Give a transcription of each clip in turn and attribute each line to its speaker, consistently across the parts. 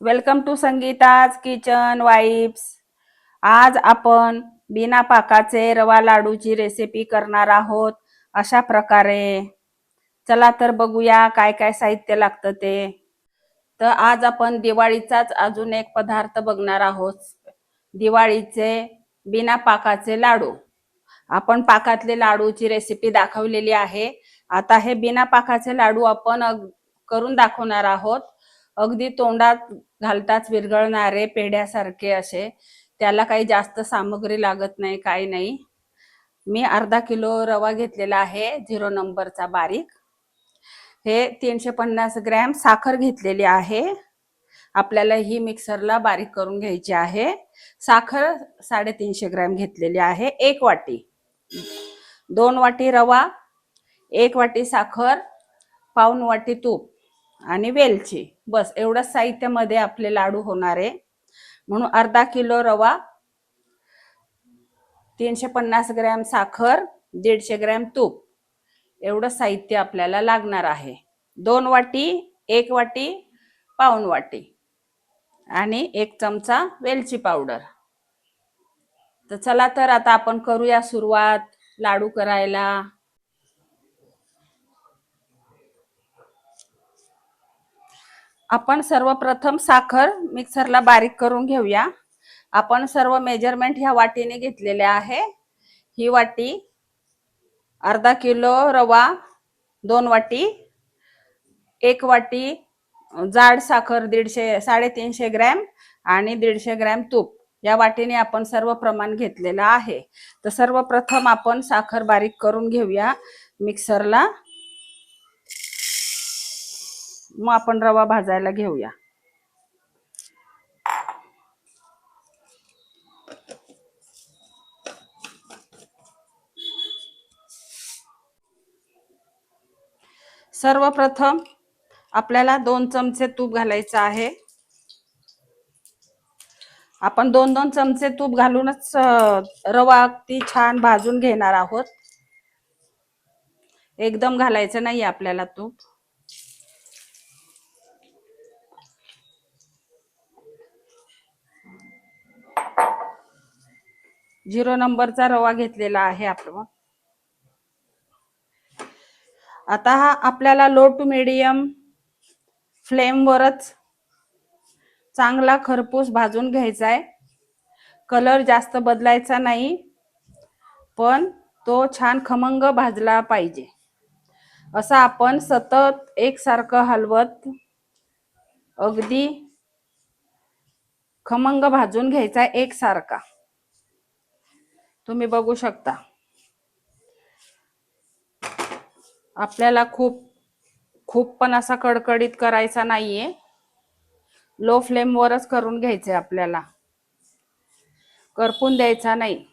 Speaker 1: Welcome to Sangeeta's kitchen vibes आज आपण बिना पाकाचे रवा लाडूची रेसिपी करणार आहोत अशा प्रकारे. चला तर बघूया काय काय साहित्य लागतं ते. तर आज आपण दिवाळीचाच अजून एक पदार्थ बघणार आहोत. दिवाळीचे बिना पाकाचे लाडू. आपण पाकातले लाडूची रेसिपी दाखवलेली आहे. आता हे बिना पाकाचे लाडू आपण करून दाखवणार आहोत. अगदी तोंडात घालताच विरघळणारे पेढ्यासारखे असे. त्याला काही जास्त सामग्री लागत नाही काही नाही. मी अर्धा किलो रवा घेतलेला आहे झिरो नंबरचा बारीक. हे तीनशे पन्नास ग्रॅम साखर घेतलेली आहे. आपल्याला ही मिक्सरला बारीक करून घ्यायची आहे. साखर साडेतीनशे ग्रॅम घेतलेली आहे एक वाटी. दोन वाटी रवा एक वाटी साखर पाऊन वाटी तूप. आणि वेलची. बस एवढंच साहित्यामध्ये आपले लाडू होणार आहे. म्हणून अर्धा किलो रवा तीनशे पन्नास ग्रॅम साखर दीडशे ग्रॅम तूप. एवढं साहित्य आपल्याला लागणार आहे. दोन वाटी एक वाटी पाऊन वाटी. आणि एक चमचा वेलची पावडर. तर चला तर आता आपण करूया सुरुवात लाडू करायला. आपण सर्वप्रथम साखर मिक्सरला बारीक करून घेऊया. आपण सर्व मेजरमेंट ह्या वाटीने घेतलेल्या आहे. ही वाटी अर्धा किलो रवा दोन वाटी एक वाटी जाड साखर दीडशे साडेतीनशे ग्रॅम आणि दीडशे ग्रॅम तूप. या वाटीने आपण सर्व प्रमाण घेतलेलं आहे. तर सर्वप्रथम आपण साखर बारीक करून घेऊया मिक्सरला. मग आपण रवा भाजायला घेऊया. सर्वप्रथम आपल्याला दोन चमचे तूप घालायचं आहे. आपण दोन दोन चमचे तूप घालूनच रवा अगदी छान भाजून घेणार आहोत. एकदम घालायचं नाही आपल्याला तूप. झिरो नंबरचा रवा घेतलेला आहे आपण. आता हा आपल्याला लो टू मिडियम फ्लेमवरच चांगला खरपूस भाजून घ्यायचा आहे. कलर जास्त बदलायचा नाही पण तो छान खमंग भाजला पाहिजे. असं आपण सतत एकसारखं हलवत अगदी खमंग भाजून घ्यायचा एकसारखा. तुम्ही बघू शकता. आपल्याला खूप खूप पण असा कडकडीत करायचा नाहीये. लो फ्लेमवरच करून घ्यायचे आपल्याला. करपून द्यायचा नाही.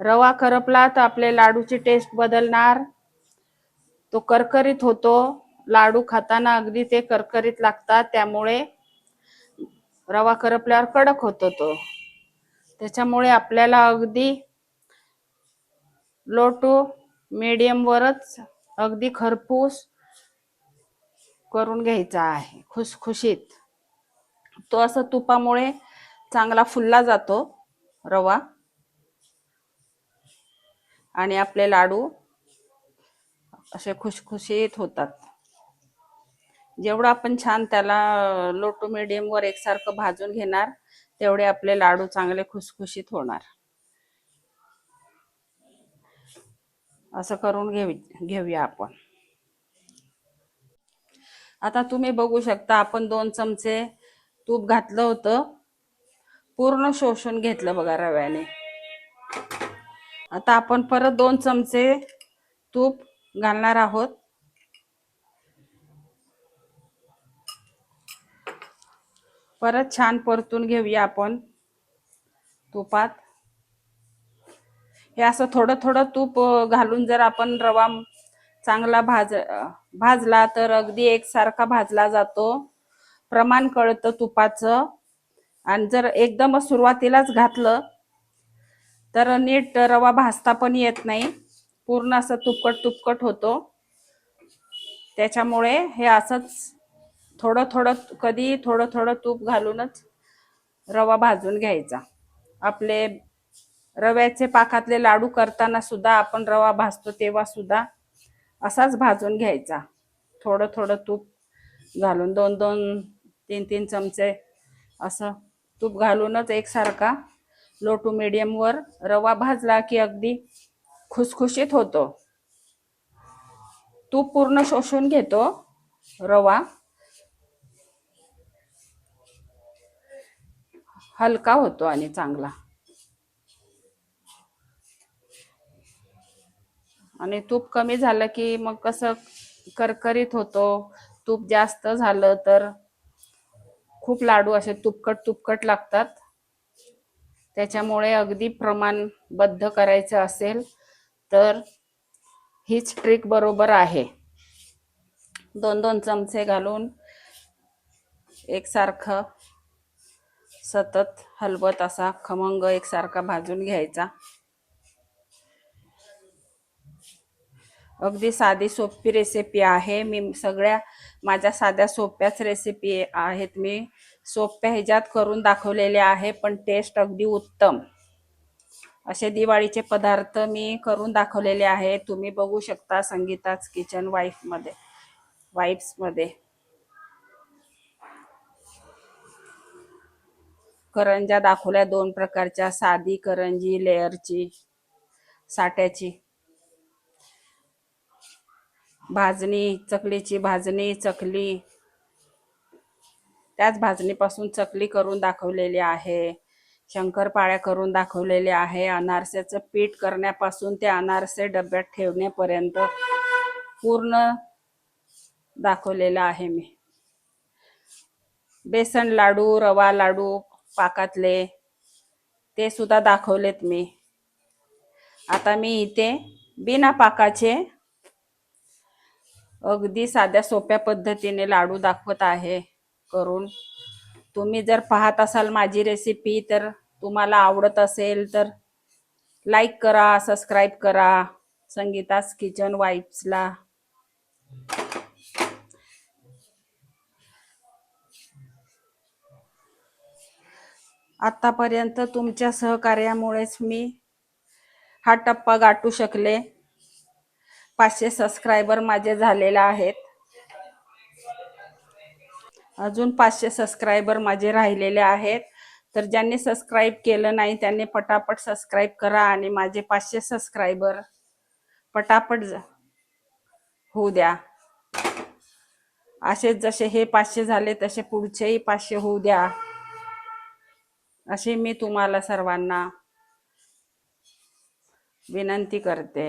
Speaker 1: रवा करपला तर आपले लाडूची टेस्ट बदलणार. तो करकरीत होतो. लाडू खाताना अगदी ते करकरीत लागतात. त्यामुळे रवा करपल्यावर कडक होतो तो. त्याच्यामुळे आपल्याला अगदी लो टू मीडियम वरच अगदी खरपूस करून घ्यायचा आहे खुसखुशीत. तो असं तुपामुळे चांगला फुलला जातो रवा. आणि आपले लाडू असे खुशखुशीत होतात. जेवढं आपण छान त्याला लो टू एकसारखं भाजून घेणार तेवढे आपले लाडू चांगले खुसखुशीत होणार. असं करून घेऊ घेऊया आपण. आता तुम्ही बघू शकता आपण दोन चमचे तूप घातलं होतं. पूर्ण शोषून घेतलं बघा रव्याने. आता आपण परत दोन चमचे तूप घालणार आहोत. परत छान परतून घेऊया आपण तुपात. हे असं थोडं थोडं तूप घालून जर आपण रवा चांगला भाज भाजला तर अगदी एकसारखा भाजला जातो. प्रमाण कळतं तुपाचं. आणि जर एकदम सुरुवातीलाच घातलं तर नीट रवा भाजता पण येत नाही. पूर्ण असं तुपकट तुपकट होतो. त्याच्यामुळे हे असंच थोडं थोडं कधी थोडं थोडं तूप घालूनच रवा भाजून घ्यायचा. आपले रव्याचे पाकातले लाडू करताना सुद्धा आपण रवा भाजतो तेव्हा सुद्धा असाच भाजून घ्यायचा. थोडं थोडं तूप घालून दोन दोन तीन तीन चमचे असं तूप घालूनच एकसारखा लो टू मिडियमवर रवा भाजला की अगदी खुसखुशीत होतो. तूप पूर्ण शोषून घेतो रवा. हलका होतो आणि चांगला. आणि तूप कमी झालं की मग कसं करकरीत होतो. तूप जास्त झालं तर खूप लाडू असे तुपकट तुपकट लागतात. त्याच्यामुळे अगदी प्रमाणबद्ध करायचं असेल तर हीच ट्रिक बरोबर आहे. दोन दोन चमचे घालून एकसारखं सतत हलवत असा खमंग एकसारखा भाजून घ्यायचा. अगदी साधी सोपी रेसिपी आहे. मी सगळ्या माझ्या साध्या सोप्याच रेसिपी आहेत. मी सोप्या ह्याच्यात करून दाखवलेले आहे पण टेस्ट अगदी उत्तम. असे दिवाळीचे पदार्थ मी करून दाखवलेले आहे. तुम्ही बघू शकता संगीताच किचन वाईफमध्ये वाईफ्समध्ये करंजा दाखवल्या दोन प्रकारच्या साधी करंजी लेअरची साठ्याची. भाजणी चकलीची भाजणी चकली. त्याच भाजणीपासून चकली करून दाखवलेली आहे. शंकरपाळ्या करून दाखवलेले आहे. अनारसेचं पीठ करण्यापासून ते अनारसे डब्यात ठेवण्यापर्यंत पूर्ण दाखवलेलं आहे मी. बेसन लाडू रवा लाडू पाकातले ते सुद्धा दाखवलेत मी. आता मी इथे बिना पाकाचे अगदी साध्या सोप्या पद्धतीने लाडू दाखवत आहे करून. तुम्ही जर पाहत असाल माझी रेसिपी तर तुम्हाला आवडत असेल तर लाईक करा सबस्क्राईब करा. संगीतास किचन वाईफ्सला आतापर्यंत तुमच्या सहकार्यामुळेच मी हा टप्पा गाठू शकले. पाचशे सबस्क्रायबर माझे झालेले आहेत. अजून पाचशे सबस्क्रायबर माझे राहिलेले आहेत. तर ज्यांनी सबस्क्राईब केलं नाही त्यांनी पटापट सबस्क्राईब करा आणि माझे पाचशे सबस्क्रायबर पटापट होऊ द्या. असेच जसे हे पाचशे झाले तसे पुढचेही पाचशे होऊ द्या. अशी मी तुम्हाला सर्वांना विनंती करते.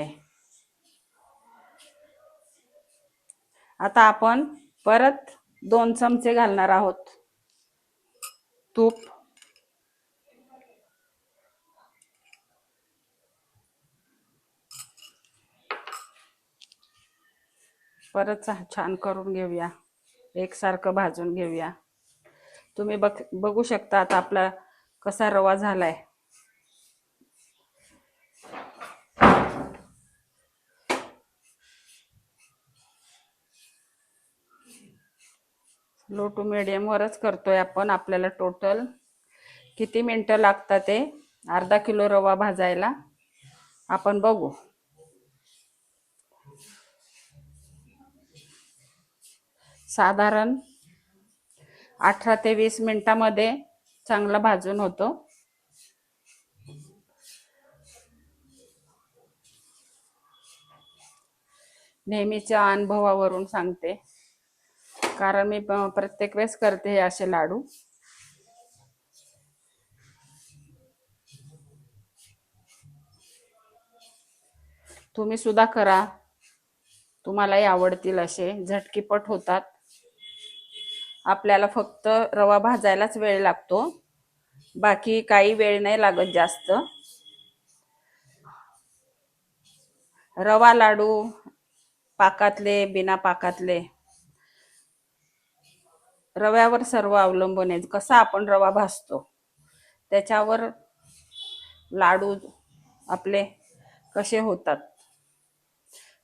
Speaker 1: आता आपण परत दोन चमचे घालणार आहोत. तूप. परत छान करून घेऊया. एकसारखं भाजून घेऊया. तुम्ही बघ बघू शकता आता आपला कसा रवा झालाय? लो टू मिडियम वरच करतोय आपण आपल्याला टोटल किती मिनटं लागतात ते? अर्धा किलो रवा भाजायला. आपण बघू. साधारण अठरा ते वीस मिनटामध्ये चांगला भाजून होतो. नेहमीच्या अनुभवावरून सांगते. कारण मी प्रत्येक वेळेस करते हे असे लाडू. तुम्ही सुद्धा करा. तुम्हालाही आवडतील असे झटकीपट होतात. आपल्याला फक्त रवा भाजायलाच वेळ लागतो. बाकी काही वेळ नाही लागत जास्त. रवा लाडू पाकातले बिना पाकातले. रव्यावर सर्व अवलंबून आहे. कसा आपण रवा भाजतो त्याच्यावर लाडू आपले कसे होतात.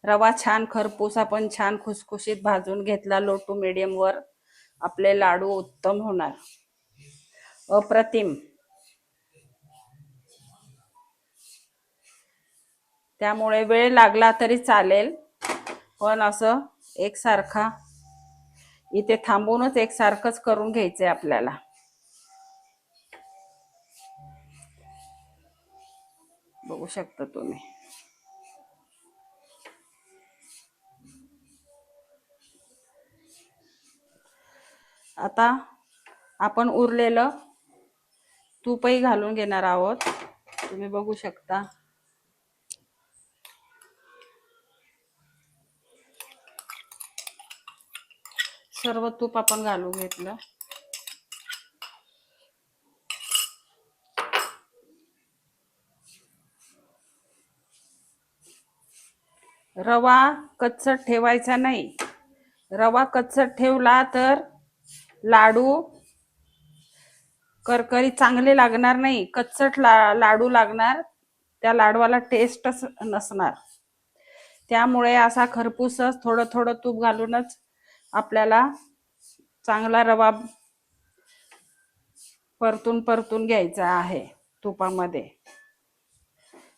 Speaker 1: रवा छान खरपूस आपण छान खुसखुशीत भाजून घेतला लो टू मीडियमवर आपले लाडू उत्तम होणार. अप्रतिम. त्यामुळे वेळ लागला तरी चालेल पण असं एकसारखा इथे थांबूनच एकसारखंच करून घ्यायचंय आपल्याला. बघू शकता तुम्ही. आता आपण उरलेलं तूपही घालून घेणार आहोत. तुम्ही बघू शकता. सर्व तूप आपण घालून घेतलं. रवा कच्चट ठेवायचा नाही. रवा कच्चट ठेवला तर लाडू. करकरी चांगले लागणार नाही कच्चट ला लाडू लागणार त्या लाडवाला टेस्टच नसणार. त्यामुळे असा खरपूसच थोडं थोडं तूप घालूनच आपल्याला चांगला रवा परतून परतून घ्यायचा आहे तुपामध्ये.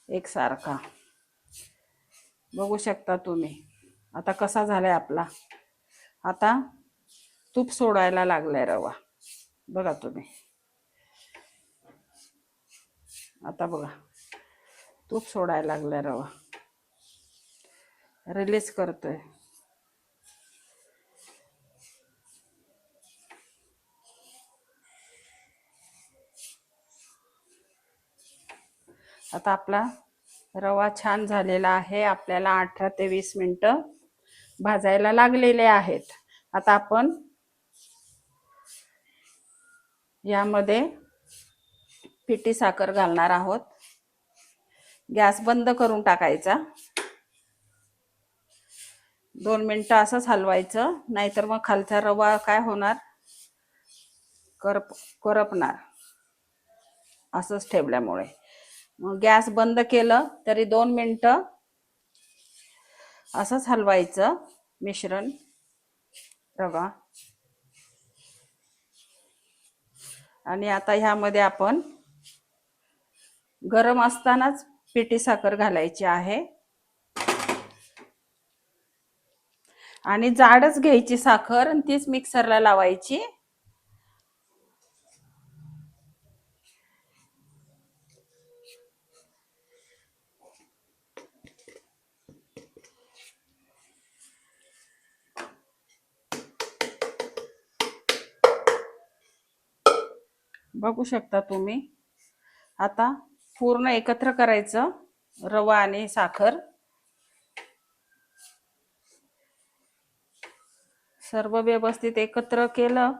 Speaker 1: एकसारखा. बघू शकता तुम्ही. आता कसा झालाय आपला? आता तूप सोडायला लागलाय रवा. बघा तुम्ही. आता बघा. तूप सोडायला लागलाय रवा. रिलीज करतोय. आता आपला रवा छान झालेला आहे. आपल्याला अठरा ते वीस मिनटं भाजायला लागलेले आहेत. आता आपण यामध्ये पिठी साखर घालणार आहोत. गॅस बंद करून टाकायचा. दोन मिनटं असंच हलवायचं नाहीतर मग खालचा रवा काय होणार? करप करपणार. असंच ठेवल्यामुळे. मग गॅस बंद केलं तरी दोन मिनटं असंच हलवायचं मिश्रण रवा. आणि आता ह्यामध्ये आपण गरम असतानाच पिठी साखर घालायची आहे. आणि जाडच घ्यायची साखर आणि तीच मिक्सरला लावायची. बघू शकता तुम्ही. आता पूर्ण एकत्र करायचं. रवा आणि साखर. सर्व व्यवस्थित एकत्र केलं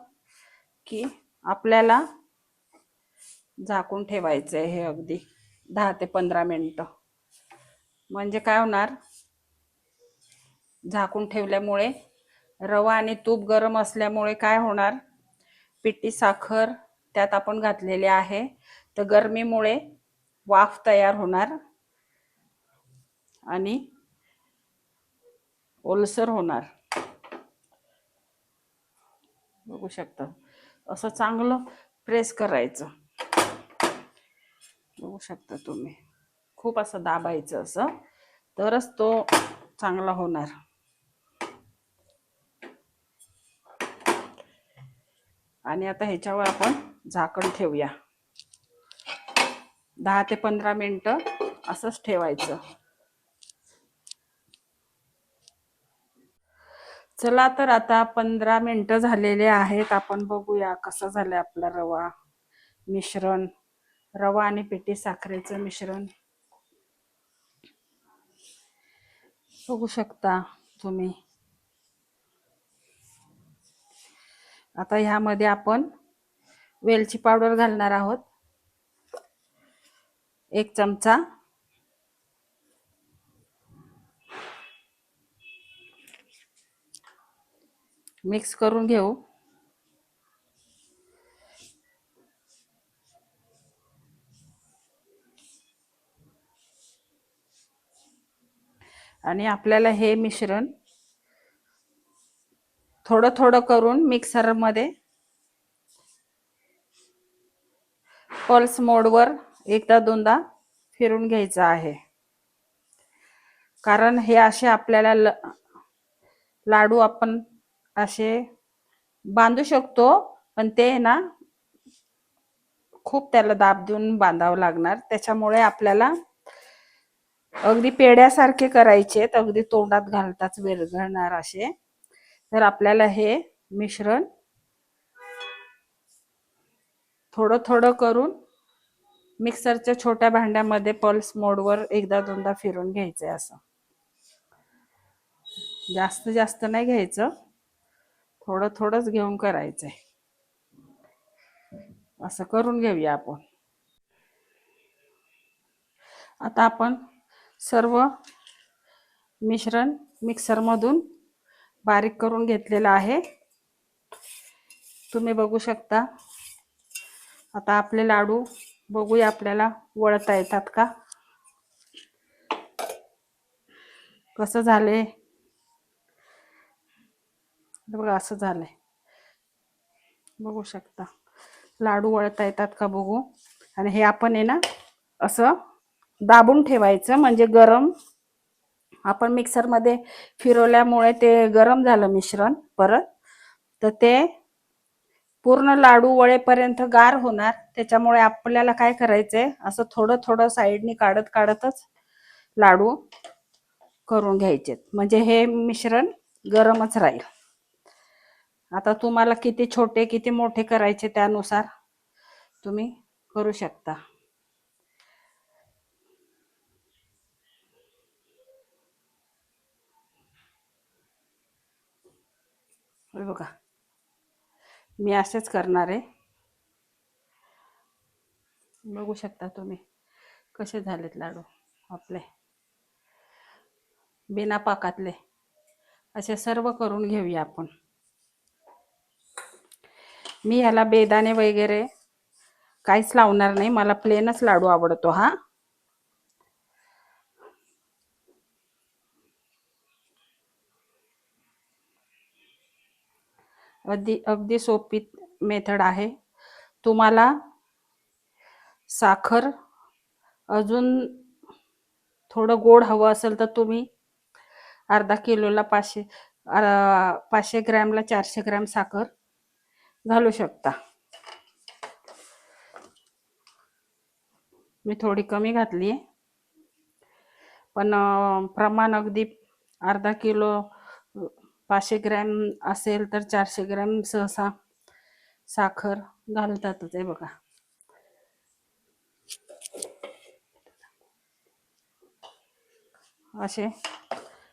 Speaker 1: की आपल्याला झाकून ठेवायचं आहे हे अगदी. दहा ते पंधरा मिनटं. म्हणजे काय होणार? झाकून ठेवल्यामुळे रवा आणि तूप गरम असल्यामुळे काय होणार? पिठी साखर त्यात आपण घातलेले आहे. तर गरमीमुळे वाफ तयार होणार आणि ओलसर होणार. बघू शकता. असं चांगलं प्रेस करायचं. बघू शकता तुम्ही. खूप असं दाबायचं असं. तरच तो चांगला होणार. आणि आता ह्याच्यावर आपण झाकण ठेवूया. दहा ते पंधरा मिनिटं असंच ठेवायचं. चला तर आता पंधरा मिनटं झालेले आहेत. आपण बघूया कसं झालं आपला रवा मिश्रण. रवा आणि पिठी साखरेचं मिश्रण. बघू शकता तुम्ही. आता ह्यामध्ये आपण वेलची पावडर घालणार आहोत. एक चमचा. मिक्स करून घेऊ. आणि आपल्याला हे मिश्रण थोडं थोडं करून मिक्सरमध्ये पल्स मोडवर एकदा दोनदा फिरून घ्यायचं आहे. कारण हे असे आपल्याला ल लाडू आपण असे बांधू शकतो पण ते ना खूप त्याला दाब देऊन बांधावं लागणार. त्याच्यामुळे आपल्याला अगदी पेड्यासारखे करायचे अगदी तोंडात घालताच विरघळणार असे. तर आपल्याला हे मिश्रण थोडं थोडं करून मिक्सरच्या छोट्या भांड्यामध्ये पल्स मोडवर एकदा दोनदा फिरून घ्यायचंय असं. जास्त जास्त नाही घ्यायचं. थोडं थोडंच घेऊन करायचंय. असं करून घेऊया आपण. आता आपण सर्व मिश्रण मिक्सरमधून बारीक करून घेतलेलं आहे. तुम्ही बघू शकता. आता आपले लाडू बघूया आपल्याला वळता येतात का? कसं झाले बघा असं झालंय. बघू शकता. लाडू वळता येतात का बघू? आणि हे आपण आहे ना असं दाबून ठेवायचं म्हणजे गरम. आपण मिक्सरमध्ये फिरवल्यामुळे ते गरम झालं मिश्रण परत. तर ते पूर्ण लाडू वळेपर्यंत गार होणार. त्याच्यामुळे आपल्याला काय करायचंय? असं थोडं थोडं साईडनी काढत काढतच लाडू करून घ्यायचे म्हणजे हे मिश्रण गरमच राहील. आता तुम्हाला किती छोटे किती मोठे करायचे त्यानुसार तुम्ही करू शकता. बघा. मी असेच करणार आहे. बघू शकता तुम्ही कसे झालेत लाडू आपले. बिना पाकातले. असे सर्व करून घेऊया आपण. मी ह्याला बेदाणे वगैरे काहीच लावणार नाही. मला प्लेनच लाडू आवडतो हा. अगदी अगदी सोपी मेथड आहे. तुम्हाला साखर अजून थोडं गोड हवं असेल तर तुम्ही अर्धा किलोला पाचशे पाचशे ग्रॅमला चारशे ग्रॅम साखर घालू शकता. मी थोडी कमी घातली आहे पण प्रमाण अगदी अर्धा किलो पाचशे ग्रॅम असेल तर चारशे ग्रॅम सहसा साखर घालतातच आहे बघा. असे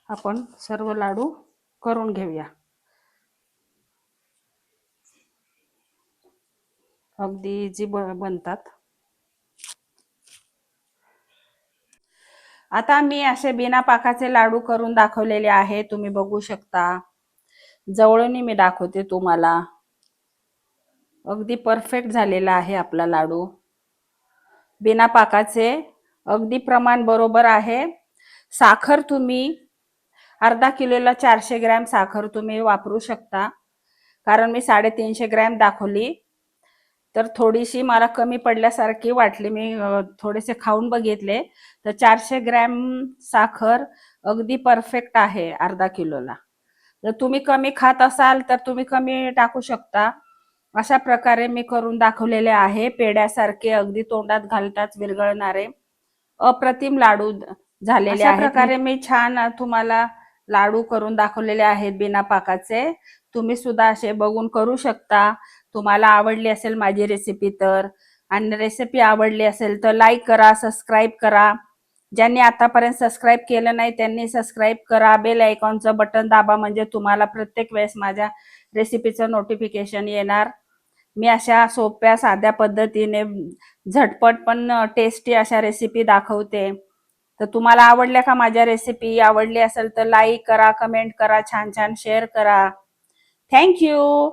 Speaker 1: आपण सर्व लाडू करून घेऊया. अगदी इझी बनतात. आता मी असे बिना पाकाचे लाडू करून दाखवलेले आहे तुम्ही बघू शकता. जवळून मी दाखवते तुम्हाला. अगदी परफेक्ट झालेला आहे आपला लाडू. बिना पाकाचे अगदी प्रमाण बरोबर आहे. साखर तुम्ही अर्धा किलोला चारशे ग्रॅम साखर तुम्ही वापरू शकता. कारण मी साडेतीनशे ग्रॅम दाखवली. तर थोडीशी मला कमी पडल्यासारखी वाटली. मी थोडेसे खाऊन बघितले. तर चारशे ग्रॅम साखर अगदी परफेक्ट आहे अर्धा किलोला. जर तुम्ही कमी खात असाल तर तुम्ही कमी टाकू शकता. अशा प्रकारे मी करून दाखवलेले आहे. पेड्यासारखे अगदी तोंडात घालताच विरघळणारे अप्रतिम लाडू झालेले
Speaker 2: अशा
Speaker 1: आहेत. प्रकारे मी छान तुम्हाला लाडू करून दाखवलेले आहेत बिना पाकाचे. तुम्ही सुद्धा असे बघून करू शकता. तुम्हाला आवडली असेल माझी रेसिपी तर. आणि रेसिपी आवडली असेल तर लाईक करा सबस्क्राईब करा. ज्यांनी आतापर्यंत सबस्क्राईब केलं नाही त्यांनी सबस्क्राईब करा. बेल आयकॉनचं बटन दाबा म्हणजे तुम्हाला प्रत्येक वेळेस माझ्या रेसिपीचं नोटिफिकेशन येणार. मी अशा सोप्या साध्या पद्धतीने झटपट पण टेस्टी अशा रेसिपी दाखवते. तर तुम्हाला आवडल्या का माझ्या रेसिपी आवडली असेल तर लाईक करा कमेंट करा छान छान शेअर करा थँक्यू